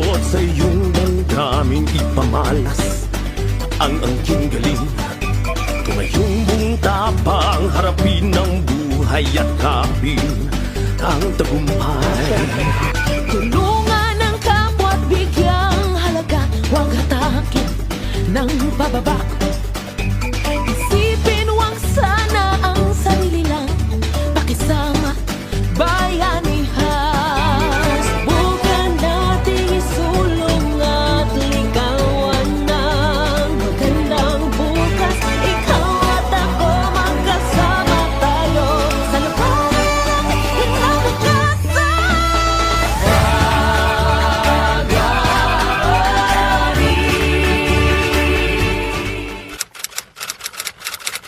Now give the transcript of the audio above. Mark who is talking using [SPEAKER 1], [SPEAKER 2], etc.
[SPEAKER 1] At sa iyong damdamin ipamalas Ang angking galing Tumayong buong tapang harapin ng buhay at kapin ang tagumpay.
[SPEAKER 2] Tulungan ng kapwa at bigyang halaga Huwag hatakin ng pababa